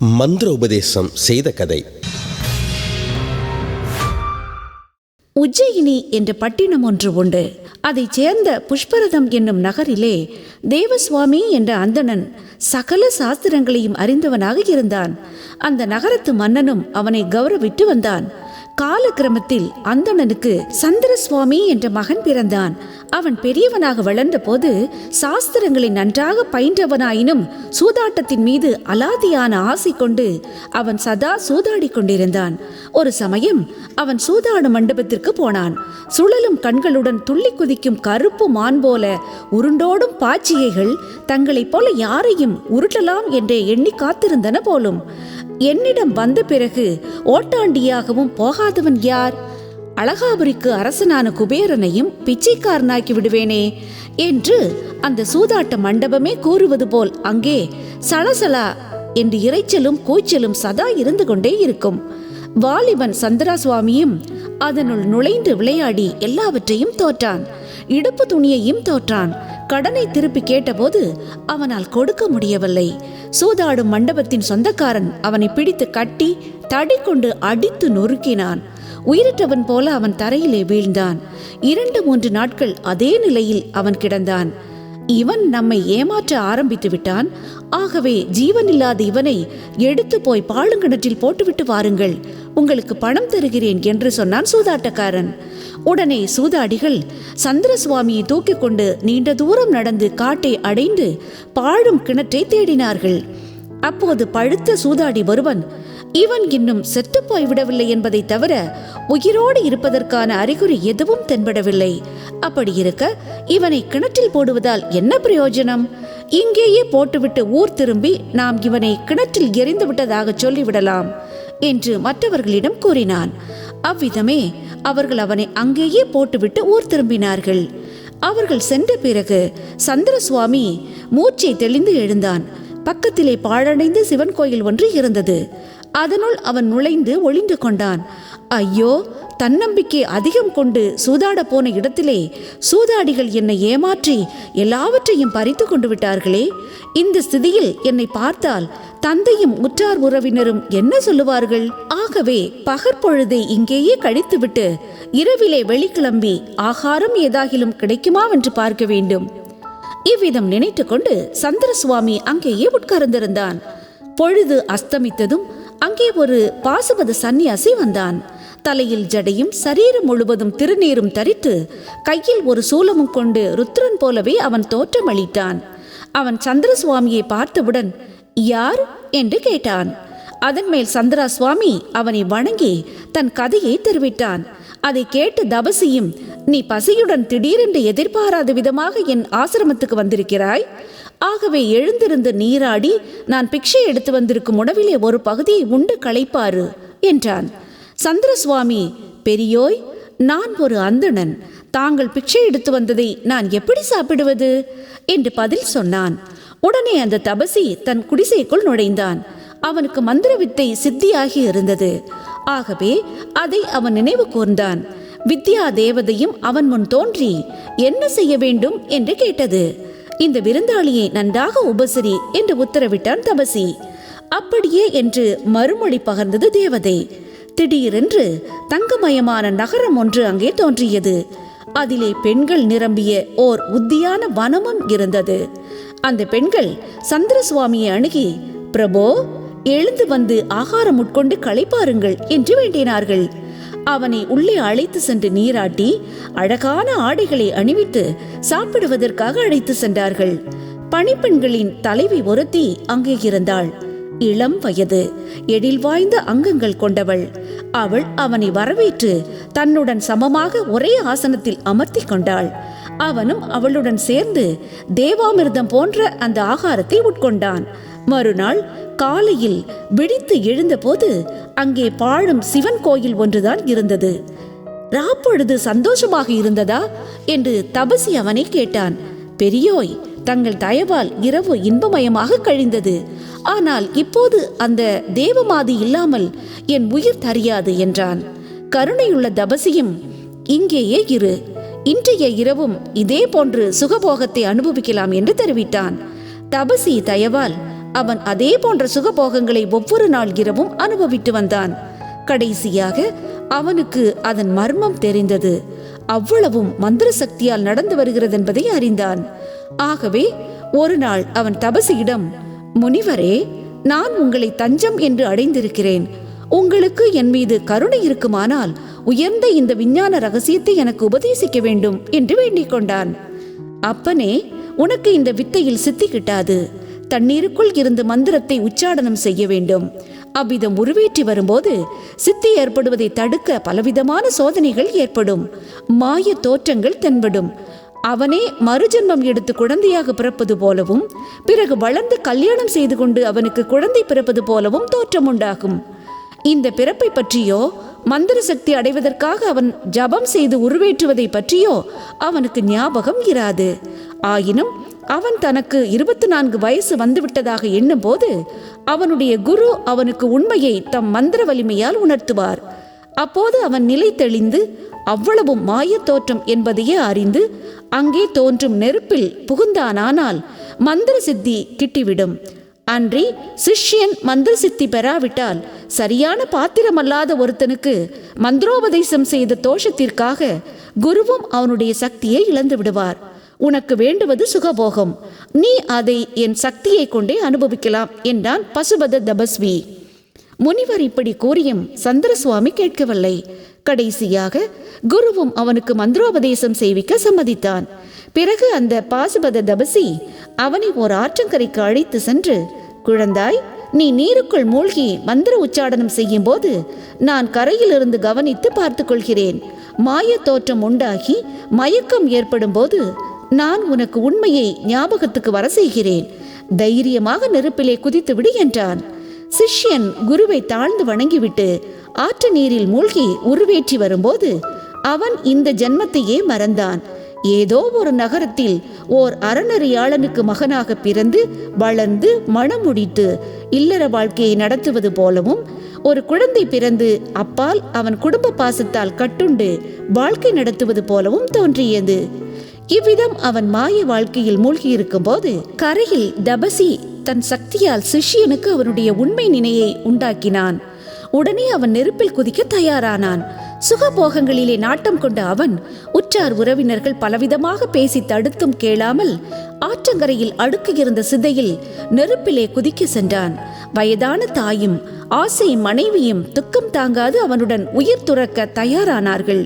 மந்திர உபதேசம் செய்த கதை. உஜ்ஜயினி என்ற பட்டினம் ஒன்று உண்டு. அதைச் சேர்ந்த புஷ்பரதம் என்னும் நகரிலே தேவசுவாமி என்ற அந்தணன் சகல சாஸ்திரங்களையும் அறிந்தவனாக இருந்தான். அந்த நகரத்து மன்னனும் அவனை கௌரவிட்டு வந்தான். காலக்கிரமத்தில் அந்தணனுக்கு சந்திர சுவாமி என்ற மகன் பிறந்தான். அவன் பெரியவனாக வளர்ந்தபோது சாஸ்திரங்களை நன்றாக பயின்றவனாயினும் சூதாட்டத்தின் மீது அலாதியான ஆசை கொண்டு அவன் சதா சூதாடிக் கொண்டிருந்தான். ஒரு சமயம் அவன் சூதாடும் மண்டபத்திற்கு போனான். சுழலும் கண்களுடன் துள்ளி குதிக்கும் கருப்பு மான் போல உருண்டோடும் பாச்சிகைகள் தங்களைப் போல யாரையும் உருட்டலாம் என்றே எண்ணி காத்திருந்தன போலும். என்னிடம் வந்த பிறகு ஓட்டாண்டியாகவும் போகாதவன் யார்? அழகாபுரிக்கு அரசனான குபேரனையும் பிச்சைக்காரனாக்கி விடுவேனே என்று அந்த சூதாட்ட மண்டபமே கூறுவது போல் அங்கே சலசலா என்று இரைச்சலும் கூச்சலும் சதா இருந்து கொண்டே இருக்கும். வாலிபன் சந்திரா சுவாமியும் அதனுள் நுழைந்து விளையாடி எல்லாவற்றையும் தோற்றான். இடுப்பு துணியையும் தோற்றான். கடனை திருப்பி கேட்டபோது அவனால் கொடுக்க முடியவில்லை. சூதாடும் மண்டபத்தின் சொந்தக்காரன் அவனை பிடித்து கட்டி தடி கொண்டு அடித்து நொறுக்கினான். உயிரிட்டவன் போல அவன் தரையிலே வீழ்ந்தான். இரண்டு மூன்று நாட்கள் அதே நிலையில் அவன் கிடந்தான். இவன் நம்மை ஏமாற்ற ஆரம்பித்து விட்டான். ஆகவே ஜீவன் இல்லாத இவனை எடுத்து போய் பாழுங்கிணற்றில் போட்டுவிட்டு வாருங்கள். உங்களுக்கு பணம் தருகிறேன் என்று சொன்னான் சூதாட்டக்காரன். உடனே சூதாடிகள் சந்திரசுவாமியை தூக்கிக் கொண்டு நீண்ட தூரம் நடந்து காட்டை அடைந்து பாழும் கிணற்றை தேடினார்கள். அப்போது பழுத்த சூதாடி ஒருவன் இவன் இன்னும் செத்துப்போய் விடவில்லை என்பதை தவிர உயிரோடு இருப்பதற்கான அறிகுறி எதுவும் தென்படவில்லை. அப்படி இருக்க இவனை கிணற்றில் போடுவதால் என்ன பிரயோஜனம்? இங்கேயே போட்டுவிட்டு ஊர் திரும்பி நாம் இவனை கிணற்றில் எரிந்து விட்டதாக சொல்லிவிடலாம் என்று மற்றவர்களிடம் கூறினான். அவ்விதமே அவர்கள் அவனை அங்கேயே போட்டுவிட்டு ஊர் திரும்பினார்கள். அவர்கள் சென்ற பிறகு சந்திரசுவாமி மூச்சை தெளிந்து எழுந்தான். பக்கத்திலே பாழடைந்த சிவன் கோயில் ஒன்று இருந்தது. அதனுள் அவன் நுழைந்து ஒளிந்து கொண்டான். ஐயோ தன்னம்பிக்கை அதிகம் கொண்டு சூதாட போன இடத்திலே சூதாடிகள் என்னை ஏமாற்றி எல்லாவற்றையும் பறித்து கொண்டு விட்டார்களே. இந்த ஸ்திதியில் என்னை பார்த்தால் தந்தையும் உற்றார் உறவினரும் என்ன சொல்லுவார்கள்? ஆகவே பகற்பொழுதை இங்கேயே கழித்துவிட்டு இரவிலே வெளிக்கிளம்பி ஆகாரம் ஏதாகிலும் கிடைக்குமா என்று பார்க்க வேண்டும். இவ்விதம் நினைத்து கொண்டு சந்திரசுவாமி அங்கேயே உட்கார்ந்திருந்தான். பொழுது அஸ்தமித்ததும் அங்கே ஒரு பாசுபத சந்நியாசி வந்தான். தலையில் ஜடையும் சரீரம் முழுவதும் திருநீரும் தரித்து கையில் ஒரு சூலமும் கொண்டு ருத்ரன் போலவே அவன் தோற்றமளித்தான். அவன் சந்திர சுவாமியை பார்த்தவுடன் யார்? என்று கேட்டான். அதன் மேல் சந்திரா சுவாமி அவனை வணங்கி தன் கதையை தெரிவித்தான். அதை கேட்டு தபசியும் நீ பசியுடன் திடீரென்று எதிர்பாராத விதமாக என் ஆசிரமத்துக்கு வந்திருக்கிறாய்? ஆகவே எழுந்திருந்து நீராடி நான் பிக்ஷை எடுத்து வந்திருக்கும் உணவிலே ஒரு பகுதியை உண்டு களைப்பாரு என்றான். சந்திரசுவாமி பெரியோய் நான் ஒரு அந்தணன். தாங்கள் பிக்ஷை எடுத்து வந்ததை நான் எப்படி சாப்பிடுவது? என்று பதில் சொன்னான். உடனே அந்த தபசி தன் குடிசைக்குள் நுழைந்தான். அவனுக்கு மந்திர வித்தை சித்தியாகி இருந்தது. ஆகவே அதை அவன் நினைவு கூர்ந்தான். வித்யா தேவதையும் அவன் முன் தோன்றி என்ன செய்ய வேண்டும்? என்று கேட்டது. இந்த விருந்தாளியை நன்றாக உபசரி என்று உத்தரவிட்டான் தபசி. அப்படியே என்று மறுமொழி பகர்ந்தது தேவதை. திடீரென்று தங்கமயமான நகரம் ஒன்று அங்கே தோன்றியது. அதிலே பெண்கள் நிரம்பிய ஓர் உத்தியான வனமும் இருந்தது. அந்த பெண்கள் சந்திரசுவாமியை அணுகி பிரபோ எழுந்து வந்து ஆகாரம் உட்கொண்டு களைப்பாருங்கள் என்று வேண்டினார்கள். அவனை உள்ளே அழைத்து சென்று நீராட்டி அழகான ஆடைகளை அணிவித்து சாப்பிடுவதற்காக அழைத்து சென்றார்கள். பணிப்பெண்களின் தலைவி ஒருத்தி அங்கே இருந்தாள். இளம் வயது எழில் வாய்ந்த அங்கங்கள் கொண்டவள். அவள் அவனை வரவேற்று தன்னுடன் சமமாக ஒரே ஆசனத்தில் அமர்த்தி கொண்டாள். அவனும் அவளுடன் சேர்ந்து தேவாமிர்தம் போன்ற அந்த ஆகாரத்தை உட்கொண்டான். மறுநாள் காலையில் விழித்து எழுந்தபோது அங்கே பாழும் சிவன் கோயில் ஒன்றுதான் இருந்தது. ராப்பொழுது சந்தோஷமாக இருந்ததா? என்று தபசி அவனை கேட்டான். பெரியோய் தங்கள் தயவால் இரவு இன்பமயமாக கழிந்தது. ஆனால் இப்போது அந்த தேவமாதி இல்லாமல் என் உயிர் தரியாது என்றான். கருணையுள்ள தபசியும் இங்கேயே இரு. இன்றைய இரவும் இதே போன்று சுகபோகத்தை அனுபவிக்கலாம் என்று தெரிவித்தான். தபசி தயவால் அவன் அதே போன்ற சுகபோகங்களை ஒவ்வொரு நாள் இரவும் அனுபவித்து வந்தான். கடைசியாக அவனுக்கு அதன் மர்மம் தெரிந்தது. அவ்வளவும் மந்திர சக்தியால் நடந்து வருகிறது என்பதை அறிந்தான். ஆகவே ஒரு நாள் அவன் தபசியிடம் முனிவரே நான் உங்களை தஞ்சம் என்று அடைந்திருக்கிறேன். உங்களுக்கு என் மீது கருணை இருக்குமானால் உயர்ந்த இந்த விஞ்ஞான ரகசியத்தை எனக்கு உபதேசிக்க வேண்டும் என்று வேண்டிக் கொண்டான். அப்பனே உனக்கு இந்த வித்தையில் சித்தி கிட்டாது. தண்ணீருக்குள் இருந்து மந்திரத்தை உச்சாடனம் செய்ய வேண்டும். அவ்விதம் உருவேற்றி வரும்போது சித்தி ஏற்படுவதை தடுக்க பலவிதமான சோதனைகள் ஏற்படும். மாய தோற்றங்கள் தென்படும். அவனே மறுஜன்மம் எடுத்து குழந்தையாக பிறப்பது போலவும் பிறகு வளர்ந்து கல்யாணம் செய்து கொண்டு அவனுக்கு குழந்தை பிறப்பது போலவும் தோற்றம் உண்டாகும். இந்த பிறப்பை பற்றியோ மந்திர சக்தி அடைவதற்காக அவன் ஜபம் செய்து உருவேற்றுவதை பற்றியோ அவனுக்கு ஞாபகம் இராது. ஆயினும் அவன் தனக்கு இருபத்தி நான்கு வயசு வந்துவிட்டதாக எண்ணும்போது அவனுடைய குரு அவனுக்கு உண்மையை தம் மந்திர வலிமையால் உணர்த்துவார். அப்போது அவன் நிலை தெளிந்து அவ்வளவும் மாயத் தோற்றம் என்பதையே அறிந்து அங்கே தோன்றும் நெருப்பில் புகுந்தானானால் மந்திர சித்தி கிட்டிவிடும். அன்றி சிஷ்யன் மந்திர சித்தி பெறாவிட்டால் சரியான பாத்திரமல்லாத ஒருத்தனுக்கு மந்திரோபதேசம் செய்த தோஷத்திற்காக குருவும் அவனுடைய சக்தியை இழந்து விடுவார் உனக்கு வேண்டுவது சுகபோகம். நீ அதை என் சக்தியை கொண்டே அனுபவிக்கலாம் என்றான் பசுபத தபஸ்வி. முனிவர் இப்படி கூறியும் சந்திரசுவாமி கேட்கவில்லை. கடைசியாக குருவும் அவனுக்கு மந்திரோபதேசம் செய்விக்க சம்மதித்தான். பிறகு அந்த பாசுபத தபசி அவனை ஓர் ஆற்றங்கரைக்கு அழைத்து சென்று குழந்தாய் நீ நீருக்குள் மூழ்கி மந்திர உச்சாடனம் செய்யும் போது நான் கரையிலிருந்து கவனித்து பார்த்துக்கொள்கிறேன் மாய தோற்றம் உண்டாகி மயக்கம் ஏற்படும் போது நான் உனக்கு உண்மையை ஞாபகத்துக்கு வர செய்கிறேன். தைரியமாக நெருப்பிலே குதித்து விடு என்றான். சிஷ்யன் குருவை தாழ்ந்து வணங்கிவிட்டு ஆற்று நீரில் மூழ்கி உருவேற்றி வரும்போது அவன் இந்த ஜென்மத்தையே மறந்தான். ஏதோ ஒரு நகரத்தில் ஓர் அறநறியாளனுக்கு மகனாக பிறந்து வளர்ந்து மணமுடித்து இல்லற வாழ்க்கையை நடத்துவது போலவும் ஒரு குழந்தை பிறந்து அப்பால் அவன் குடும்ப பாசத்தால் கட்டுண்டு வாழ்க்கை நடத்துவது போலவும் தோன்றியது. இவ்விதம் அவன் மாய வாழ்க்கையில் மூழ்கியிருக்கும் போது கரையில் தபசி தன் சக்தியால் சிஷ்யனுக்கு அவனுடைய உண்மை நினையை உண்டாக்கினான். உடனே அவன் நெருப்பில் குதிக்க தயாரானான். சுகபோகங்களிலே நாட்டம் கொண்ட அவன் உற்றார் உறவினர்கள் பலவிதமாக பேசி தடுத்தும் கேளாமல் ஆற்றங்கரையில் அடுக்கு இருந்த சிதையில் நெருப்பிலே குதிக்க சென்றான். வயதான தாயும் ஆசை மனைவியும் துக்கம் தாங்காது அவனுடன் உயிர் துறக்க தயாரானார்கள்.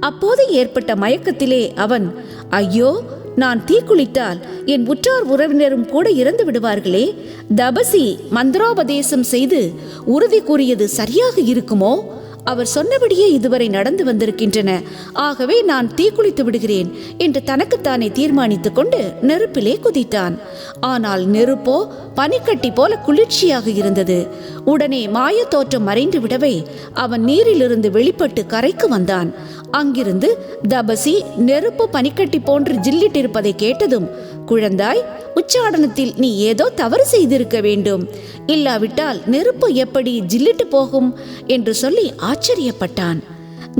அப்போது ஏற்பட்ட மயக்கத்திலே அவன் ஐயோ நான் தீக்குளித்தால் என் உற்றார் உறவினரும் கூட இறந்து விடுவார்களே. தபசி மந்திரோபதேசம் செய்து உறுதி கூறியது சரியாக இருக்குமோ? அவர் சொன்னபடியே இதுவரை நடந்து வந்திருக்கின்றன. ஆகவே நான் தீக்குளித்து விடுகிறேன் என்று தனக்குத்தானே தீர்மானித்துக் கொண்டு நெருப்பிலே குதித்தான். ஆனால் நெருப்போ பனிக்கட்டி போல குளிர்ச்சியாக இருந்தது. உடனே மாயத்தோற்றம் மறைந்து விடவே அவன் நீரிலிருந்து வெளிப்பட்டு கரைக்கு வந்தான். அங்கிருந்து தபசி நெருப்பு பனிக்கட்டி போன்று ஜில்லிட்டிருப்பதை கேட்டதும் குழந்தாய் உச்சாடனத்தில் நீ ஏதோ தவறு செய்திருக்க வேண்டும். இல்லாவிட்டால் நெருப்பு எப்படி ஜில்லிட்டு போகும் என்று சொல்லி ஆச்சரியப்பட்டான்.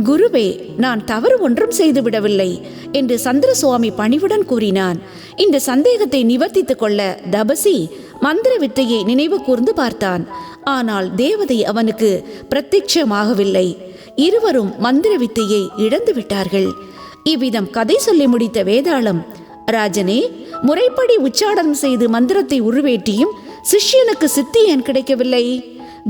குருவே நான் தவறு ஒன்றும் செய்துவிடவில்லை என்று சந்திரசுவாமி பணிவுடன் கூறினான். இந்த சந்தேகத்தை நிவர்த்தித்துக் கொள்ள தபசி மந்திர வித்தையை நினைவு கூர்ந்து பார்த்தான். ஆனால் தேவதை அவனுக்கு பிரத்யட்சமாகவில்லை. இருவரும் மந்திர வித்தையை இழந்து விட்டார்கள் இவ்விதம் கதை சொல்லி முடித்த வேதாளம் ராஜனே முறைப்படி உச்சாடனம் செய்து மந்திரத்தை உருவேற்றியும் சிஷ்யனுக்கு சித்தி ஏன் கிடைக்கவில்லை?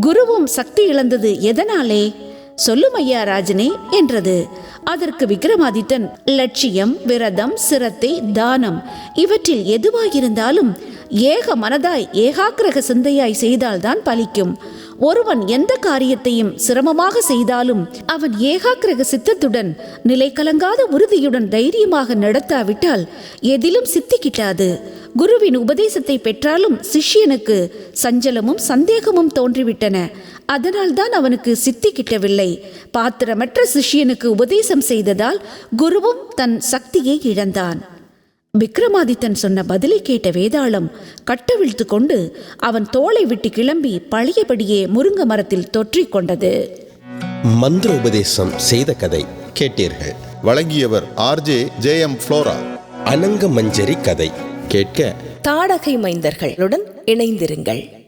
குருவும் சக்தி இழந்தது எதனாலே? சொல்லும் ஐயா ராஜனே என்றது. அதற்கு விக்ரமாதித்தன் லட்சியம் விரதம் சிரத்தை தானம் இவற்றில் எதுவாயிருந்தாலும் ஏக மனதாய் ஏகாக்கிரக சிந்தையாய் செய்தால்தான் பலிக்கும். ஒருவன் எந்த காரியத்தையும் சிரமமாக செய்தாலும் அவன் ஏகாக்கிரக சித்தத்துடன் நிலை கலங்காத உறுதியுடன் தைரியமாக நடத்தாவிட்டால் எதிலும் சித்தி கிட்டாது. குருவின் உபதேசத்தை பெற்றாலும் சிஷ்யனுக்கு சஞ்சலமும் சந்தேகமும் தோன்றிவிட்டன. அதனால்தான் அவனுக்கு சித்தி கிட்டவில்லை. பாத்திரமற்ற சிஷ்யனுக்கு உபதேசம் செய்ததால் குருவும் தன் சக்தியை இழந்தான். விக்ரமாதித்தன் சொன்ன பதிலை கேட்ட வேதாளம் கட்டவிழ்த்து கொண்டு அவன் தோளை விட்டு கிளம்பி பழையபடியே முருங்க மரத்தில் தொற்றிக் கொண்டது. மந்திர உபதேசம் செய்த கதை கேட்டீர்கள். வழங்கியவர் RJ J M Flora. Ananga Manjari கதை கேட்க தாடகை மைந்தர்களுடன் இணைந்திருங்கள்.